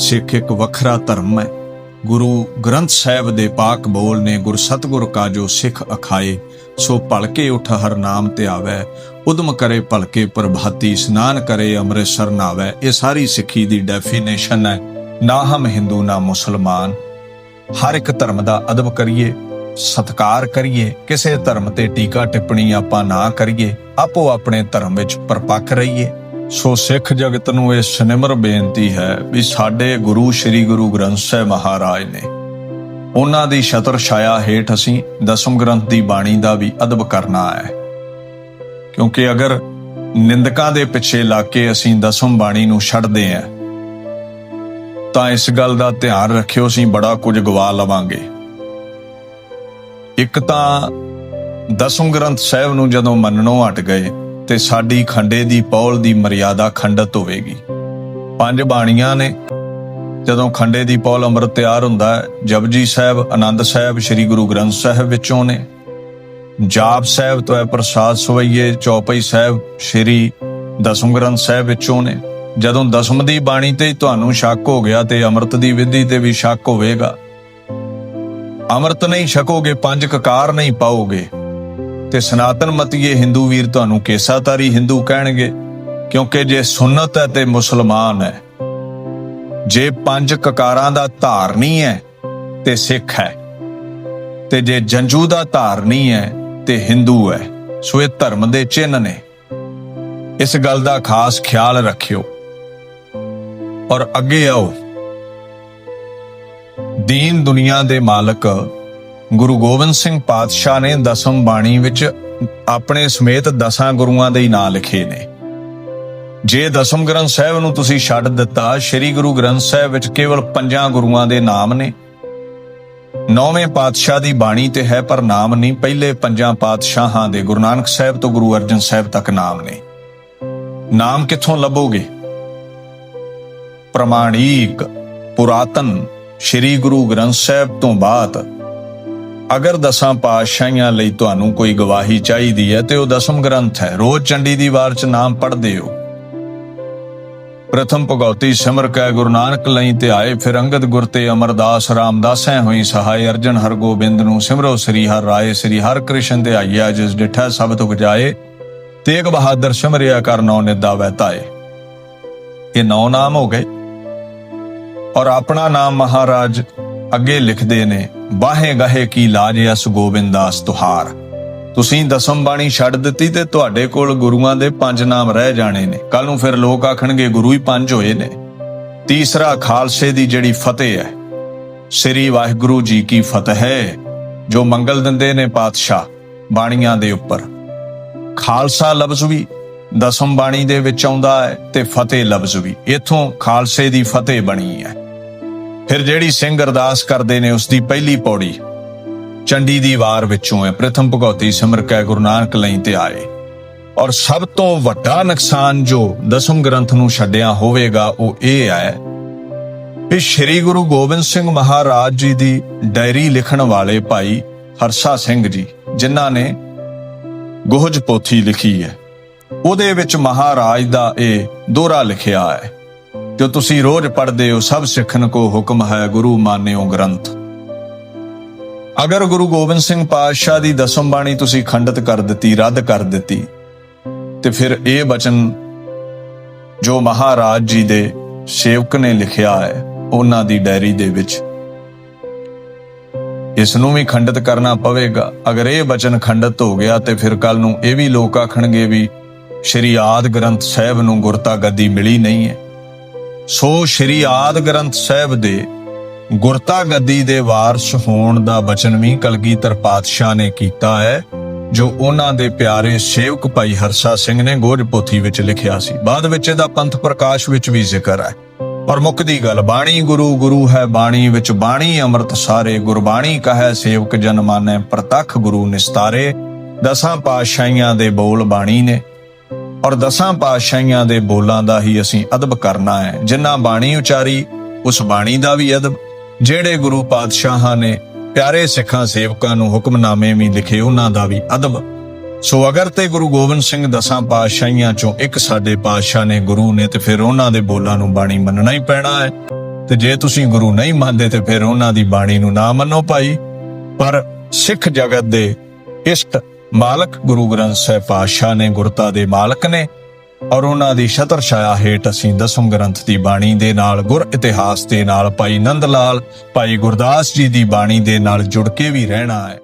ਸਿੱਖ ਇੱਕ ਵੱਖਰਾ ਧਰਮ ਹੈ। ਗੁਰੂ ਗ੍ਰੰਥ ਸਾਹਿਬ ਦੇ ਪਾਕ ਬੋਲ ਨੇ ਗੁਰ ਸਤਗੁਰ ਕਾ ਜੋ ਸਿੱਖ ਅਖਾਏ, ਸੋ ਭਲਕੇ ਉਠ ਹਰ ਨਾਮ ਤੇ ਆਵੈ। ਉਦਮ ਕਰੇ ਭਲਕੇ ਪ੍ਰਭਾਤੀ, ਇਸ਼ਨਾਨ ਕਰੇ ਅੰਮ੍ਰਿਤਸਰ ਨਾਵੈ। ਇਹ ਸਾਰੀ ਸਿੱਖੀ ਦੀ ਡੈਫੀਨੇਸ਼ਨ ਹੈ। ਨਾ ਹਮ ਹਿੰਦੂ, ਨਾ ਮੁਸਲਮਾਨ। ਹਰ ਇੱਕ ਧਰਮ ਦਾ ਅਦਬ ਕਰੀਏ, ਸਤਕਾਰ ਕਰੀਏ, ਕਿਸੇ ਧਰਮ ਤੇ ਟੀਕਾ ਟਿੱਪਣੀ ਆਪਾਂ ਨਾ ਕਰੀਏ, ਆਪੋ ਆਪਣੇ ਧਰਮ ਵਿੱਚ ਪਰਪੱਕ ਰਹੀਏ। ਸੋ ਸਿੱਖ ਜਗਤ ਨੂੰ ਇਹ ਸਨਿਮਰ ਬੇਨਤੀ ਹੈ ਵੀ ਸਾਡੇ ਗੁਰੂ ਸ੍ਰੀ ਗੁਰੂ ਗ੍ਰੰਥ ਸਾਹਿਬ ਮਹਾਰਾਜ ਨੇ ਉਹਨਾਂ ਦੀ ਛਤਰ ਛਾਇਆ ਹੇਠ ਅਸੀਂ ਦਸਮ ਗ੍ਰੰਥ ਦੀ ਬਾਣੀ ਦਾ ਵੀ ਅਦਬ ਕਰਨਾ ਹੈ। ਕਿਉਂਕਿ ਅਗਰ ਨਿੰਦਕਾਂ ਦੇ ਪਿੱਛੇ ਲੱਗ ਕੇ ਅਸੀਂ ਦਸਮ ਬਾਣੀ ਨੂੰ ਛੱਡਦੇ ਹਾਂ, ਤਾਂ ਇਸ ਗੱਲ ਦਾ ਧਿਆਨ ਰੱਖਿਓ ਅਸੀਂ ਬੜਾ ਕੁਝ ਗਵਾ ਲਵਾਂਗੇ। ਇੱਕ ਤਾਂ ਦਸਮ ਗ੍ਰੰਥ ਸਾਹਿਬ ਨੂੰ ਜਦੋਂ ਮੰਨਣੋਂ ਹਟ ਗਏ ਤੇ ਸਾਡੀ ਖੰਡੇ ਦੀ ਪੌਲ ਦੀ ਮਰਿਆਦਾ ਖੰਡਤ ਹੋਵੇਗੀ। ਪੰਜ ਬਾਣੀਆਂ ਨੇ। ਜਦੋਂ ਖੰਡੇ ਦੀ ਪੌਲ ਅੰਮ੍ਰਿਤ ਤਿਆਰ ਹੁੰਦਾ ਜਪਜੀ ਸਾਹਿਬ, ਆਨੰਦ ਸਾਹਿਬ, ਸ੍ਰੀ ਗੁਰੂ ਗ੍ਰੰਥ ਸਾਹਿਬ ਵਿੱਚੋਂ ਨੇ। ਜਾਪ ਸਾਹਿਬ ਤੋਂ ਹੈ ਪ੍ਰਸਾਦ ਸਵਈਏ, ਚੌਪਈ ਸਾਹਿਬ, ਸ੍ਰੀ ਦਸਮ ਗ੍ਰੰਥ ਸਾਹਿਬ ਵਿੱਚੋਂ ਨੇ। ਜਦੋਂ ਦਸਮ ਦੀ ਬਾਣੀ ਤੇ ਤੁਹਾਨੂੰ ਸ਼ੱਕ ਹੋ ਗਿਆ ਤੇ ਅੰਮ੍ਰਿਤ ਦੀ ਵਿਧੀ ਤੇ ਵੀ ਸ਼ੱਕ ਹੋਵੇਗਾ, ਅੰਮ੍ਰਿਤ ਨਹੀਂ ਛਕੋਗੇ, ਪੰਜ ਕਕਾਰ ਨਹੀਂ ਪਾਓਗੇ। ਤੇ ਸਨਾਤਨ ਮਤੀਏ ਹਿੰਦੂ ਵੀਰ ਤੁਹਾਨੂੰ ਕੇਸਾਤਾਰੀ ਹਿੰਦੂ ਕਹਿਣਗੇ, ਕਿਉਂਕਿ ਜੇ ਸੁਨਨਤ ਹੈ ਤੇ ਮੁਸਲਮਾਨ ਹੈ। ਜੇ ਪੰਜ ਕਕਾਰਾਂ ਦਾ ਧਾਰਨੀ ਹੈ, ਤੇ ਸਿੱਖ ਹੈ। ਤੇ ਜੇ ਜੰਜੂ ਦਾ ਧਾਰਨੀ ਹੈ, ਤੇ ਹਿੰਦੂ ਹੈ। ਸੋ ਇਹ ਧਰਮ ਦੇ ਚਿੰਨ ਨੇ। ਇਸ ਗੱਲ ਦਾ ਖਾਸ ਖਿਆਲ ਰੱਖਿਓ। ਔਰ ਅੱਗੇ ਆਓ। ਦੀਨ ਦੁਨੀਆ ਦੇ ਮਾਲਕ ਗੁਰੂ ਗੋਬਿੰਦ ਸਿੰਘ ਪਾਤਸ਼ਾਹ ਨੇ ਦਸਮ ਬਾਣੀ ਵਿੱਚ ਆਪਣੇ ਸਮੇਤ ਦਸਾਂ ਗੁਰੂਆਂ ਦੇ ਹੀ ਨਾਂ ਲਿਖੇ ਨੇ। ਜੇ ਦਸਮ ਗ੍ਰੰਥ ਸਾਹਿਬ ਨੂੰ ਤੁਸੀਂ ਛੱਡ ਦਿੱਤਾ, ਸ੍ਰੀ ਗੁਰੂ ਗ੍ਰੰਥ ਸਾਹਿਬ ਵਿੱਚ ਕੇਵਲ ਪੰਜਾਂ ਗੁਰੂਆਂ ਦੇ ਨਾਮ ਨੇ। ਨੌਵੇਂ ਪਾਤਸ਼ਾਹ ਦੀ ਬਾਣੀ ਤੇ ਹੈ, ਪਰ ਨਾਮ ਨਹੀਂ, ਪਹਿਲੇ ਪੰਜਾਂ ਪਾਤਸ਼ਾਹਾਂ ਦੇ ਗੁਰੂ ਨਾਨਕ ਸਾਹਿਬ ਤੋਂ ਗੁਰੂ ਅਰਜਨ ਸਾਹਿਬ ਤੱਕ ਨਾਮ ਨੇ। ਨਾਮ ਕਿੱਥੋਂ ਲੱਭੋਗੇ? ਪ੍ਰਮਾਣਿਕ, ਪੁਰਾਤਨ, ਸ੍ਰੀ ਗੁਰੂ ਗ੍ਰੰਥ ਸਾਹਿਬ ਤੋਂ ਬਾਅਦ। ਅਗਰ ਦਸਾਂ ਪਾਤਸ਼ਾਹੀਆਂ ਲਈ ਤੁਹਾਨੂੰ ਕੋਈ ਗਵਾਹੀ ਚਾਹੀਦੀ ਹੈ ਤੇ ਉਹ ਦਸਮ ਗ੍ਰੰਥ ਹੈ। ਰੋਜ਼ ਚੰਡੀ ਦੀ ਵਾਰ ਚ ਨਾਮ ਪੜ੍ਹਦੇ ਹੋ। ਪ੍ਰਥਮ ਭਗਉਤੀ ਸਿਮਰ ਕੈ, ਗੁਰੂ ਨਾਨਕ ਲਈ ਤੇ ਆਏ ਫਿਰ ਅੰਗਦ ਗੁਰ ਤੇ ਅਮਰਦਾਸ ਰਾਮਦਾਸੈ ਹੋਈ ਸਹਾਇ ਅਰਜਨ ਹਰਗੋਬਿੰਦ ਨੂੰ ਸਿਮਰੋ ਸ੍ਰੀ ਹਰਿ ਰਾਏ, ਸ੍ਰੀ ਹਰਿ ਕ੍ਰਿਸ਼ਨ ਤੇ ਆਈਆ ਜਿਸ ਡਿਠਾ ਸਭ ਤੁਕ ਜਾਏ ਤੇਗ ਬਹਾਦਰ ਸਿਮਰਿਆ ਕਰ ਨੌ ਨਿਦਾ ਵਹਿਤਾਏ ਇਹ ਨੌ ਨਾਮ ਹੋ ਗਏ। ਔਰ ਆਪਣਾ ਨਾਮ ਮਹਾਰਾਜ ਅੱਗੇ ਲਿਖਦੇ ਨੇ ਬਾਹੇ ਗਹੇ ਕੀ ਲਾਜ ਅਸ ਗੋਬਿੰਦਾਸ ਤੁਹਾਰ। ਤੁਸੀਂ ਦਸਮ ਬਾਣੀ ਛੱਡ ਦਿੱਤੀ ਤੇ ਤੁਹਾਡੇ ਕੋਲ ਗੁਰੂਆਂ ਦੇ ਪੰਜ ਨਾਮ ਰਹਿ ਜਾਣੇ ਨੇ। ਕੱਲ ਨੂੰ ਫਿਰ ਲੋਕ ਆਖਣਗੇ, ਗੁਰੂ ਹੀ ਪੰਜ ਹੋਏ ਨੇ। ਤੀਸਰਾ ਖਾਲਸੇ ਦੀ ਜਿਹੜੀ ਫਤਿਹ ਹੈ, ਸ੍ਰੀ ਵਾਹਿਗੁਰੂ ਜੀ ਕੀ ਫਤਿਹ ਜੋ ਮੰਗਲ ਦਿੰਦੇ ਨੇ ਪਾਤਸ਼ਾਹ ਬਾਣੀਆਂ ਦੇ ਉੱਪਰ। ਖਾਲਸਾ ਲਫ਼ਜ਼ ਵੀ ਦਸਮ ਬਾਣੀ ਦੇ ਵਿੱਚ ਆਉਂਦਾ ਹੈ ਤੇ ਫਤਿਹ ਲਫ਼ਜ਼ ਵੀ। ਇਥੋਂ ਖਾਲਸੇ ਦੀ ਫਤਿਹ ਬਣੀ ਹੈ। ਫਿਰ ਜਿਹੜੀ ਸਿੰਘ ਅਰਦਾਸ ਕਰਦੇ ਨੇ ਉਸ ਦੀ ਪਹਿਲੀ ਪੌੜੀ, ਚੰਡੀ ਦੀ ਵਾਰ ਵਿੱਚੋਂ ਹੈ ਪ੍ਰਥਮ ਭਗਉਤੀ ਸਿਮਰ ਕੈ ਗੁਰੂ ਨਾਨਕ ਲਈ ਤੇ ਆਏ। ਔਰ ਸਭ ਤੋਂ ਵੱਡਾ ਨੁਕਸਾਨ ਜੋ ਦਸਮ ਗ੍ਰੰਥ ਨੂੰ ਛੱਡਿਆ ਹੋਵੇਗਾ, ਉਹ ਇਹ ਹੈ ਕਿ ਸ੍ਰੀ ਗੁਰੂ ਗੋਬਿੰਦ ਸਿੰਘ ਮਹਾਰਾਜ ਜੀ ਦੀ ਡਾਇਰੀ ਲਿਖਣ ਵਾਲੇ ਭਾਈ ਹਰਸਾ ਸਿੰਘ ਜੀ, ਜਿਨ੍ਹਾਂ ਨੇ ਗੋਹਜ ਪੋਥੀ ਲਿਖੀ ਹੈ, ਉਹਦੇ ਵਿੱਚ ਮਹਾਰਾਜ ਦਾ ਇਹ ਦੋਹਰਾ ਲਿਖਿਆ ਹੈ। ਜੋ ਤੁਸੀਂ ਰੋਜ਼ ਪੜ੍ਹਦੇ ਹੋ, ਸਭ ਸਿੱਖਣ ਕੋ ਹੁਕਮ ਹੈ, ਗੁਰੂ ਮਾਨਿਓ ਗ੍ਰੰਥ। ਅਗਰ ਗੁਰੂ ਗੋਬਿੰਦ ਸਿੰਘ ਪਾਤਸ਼ਾਹ ਦੀ ਦਸਮ ਬਾਣੀ ਤੁਸੀਂ ਖੰਡਿਤ ਕਰ ਦਿੱਤੀ, ਰੱਦ ਕਰ ਦਿੱਤੀ, ਤੇ ਫਿਰ ਇਹ ਬਚਨ ਜੋ ਮਹਾਰਾਜ ਜੀ ਦੇ ਸੇਵਕ ਨੇ ਲਿਖਿਆ ਹੈ, ਉਹਨਾਂ ਦੀ ਡਾਇਰੀ ਦੇ ਵਿੱਚ। ਇਸ ਨੂੰ ਵੀ ਖੰਡਿਤ ਕਰਨਾ ਪਵੇਗਾ। ਅਗਰ ਇਹ ਬਚਨ ਖੰਡਿਤ ਹੋ ਗਿਆ, ਤੇ ਫਿਰ ਕੱਲ ਨੂੰ ਇਹ ਵੀ ਲੋਕ ਆਖਣਗੇ ਵੀ ਸ਼੍ਰੀ ਆਦ ਗ੍ਰੰਥ ਸਾਹਿਬ ਨੂੰ ਗੁਰਤਾ ਗੱਦੀ ਮਿਲੀ ਨਹੀਂ ਹੈ। ਸੋ ਸ਼੍ਰੀ ਆਦ ਗ੍ਰੰਥ ਸਾਹਿਬ ਦੇ ਗੁਰਤਾ ਗੱਦੀ ਦੇ ਵਾਰਸ ਹੋਣ ਦਾ ਬਚਨ ਵੀ ਕਲਗੀਧਰ ਪਾਤਸ਼ਾਹ ਨੇ ਕੀਤਾ ਹੈ, ਜੋ ਉਹਨਾਂ ਦੇ ਪਿਆਰੇ ਸੇਵਕ ਭਾਈ ਹਰਸਾ ਸਿੰਘ ਨੇ ਗੋਜ ਪੋਥੀ ਵਿੱਚ ਲਿਖਿਆ ਸੀ। ਬਾਅਦ ਵਿੱਚ ਇਹਦਾ ਪੰਥ ਪ੍ਰਕਾਸ਼ ਵਿੱਚ ਵੀ ਜ਼ਿਕਰ ਹੈ। ਪਰ ਮੁੱਖ ਦੀ ਗੱਲ, ਬਾਣੀ ਗੁਰੂ ਗੁਰੂ ਹੈ, ਬਾਣੀ ਵਿੱਚ ਬਾਣੀ ਅੰਮ੍ਰਿਤ ਸਾਰੇ, ਗੁਰਬਾਣੀ ਕਹੈ ਸੇਵਕ ਜਨ ਮਾਨੈ ਪ੍ਰਤੱਖ ਗੁਰੂ ਨਿਸਤਾਰੇ। ਦਸਾਂ ਪਾਤਸ਼ਾਹੀਆਂ ਦੇ ਬੋਲ ਬਾਣੀ ਨੇ। ਔਰ ਦਸਾਂ ਪਾਤਸ਼ਾਹੀਆਂ ਦੇ ਬੋਲਾਂ ਦਾ ਹੀ ਅਸੀਂ ਅਦਬ ਕਰਨਾ ਹੈ। ਜਿੰਨਾ ਬਾਣੀ ਉਚਾਰੀ, ਉਸ ਬਾਣੀ ਦਾ ਵੀ ਅਦਬ। ਜਿਹੜੇ ਗੁਰੂ ਪਾਤਸ਼ਾਹਾਂ ਨੇ ਪਿਆਰੇ ਸਿੱਖਾਂ ਸੇਵਕਾਂ ਨੂੰ ਹੁਕਮਨਾਮੇ ਵੀ ਲਿਖੇ, ਉਹਨਾਂ ਦਾ ਵੀ ਅਦਬ। ਸੋ ਅਗਰ ਤੇ ਗੁਰੂ ਗੋਬਿੰਦ ਸਿੰਘ ਦਸਾਂ ਪਾਤਸ਼ਾਹੀਆਂ ਚੋਂ ਇੱਕ ਸਾਡੇ ਪਾਤਸ਼ਾਹ ਨੇ ਗੁਰੂ ਨੇ, ਤੇ ਫਿਰ ਉਹਨਾਂ ਦੇ ਬੋਲਾਂ ਨੂੰ ਬਾਣੀ ਮੰਨਣਾ ਹੀ ਪੈਣਾ ਹੈ। ਤੇ ਜੇ ਤੁਸੀਂ ਗੁਰੂ ਨਹੀਂ ਮੰਨਦੇ, ਤੇ ਫਿਰ ਉਹਨਾਂ ਦੀ ਬਾਣੀ ਨੂੰ ਨਾ ਮੰਨੋ ਭਾਈ। ਪਰ ਸਿੱਖ ਜਗਤ ਦੇ ਇਸ਼ਟ ਮਾਲਕ ਗੁਰੂ ਗ੍ਰੰਥ ਸਾਹਿਬ ਪਾਤਸ਼ਾਹ ਨੇ ਗੁਰਤਾ ਦੇ ਮਾਲਕ ਨੇ ਔਰ ਉਹਨਾਂ ਦੀ ਛਤਰ ਛਾਇਆ ਹੇਠ ਅਸੀਂ ਦਸਮ ਗ੍ਰੰਥ ਦੀ ਬਾਣੀ ਦੇ ਨਾਲ ਗੁਰ ਇਤਿਹਾਸ ਦੇ ਨਾਲ ਭਾਈ ਨੰਦ ਲਾਲ, ਭਾਈ ਗੁਰਦਾਸ ਜੀ ਦੀ ਬਾਣੀ ਦੇ ਨਾਲ ਜੁੜ ਕੇ ਵੀ ਰਹਿਣਾ ਹੈ।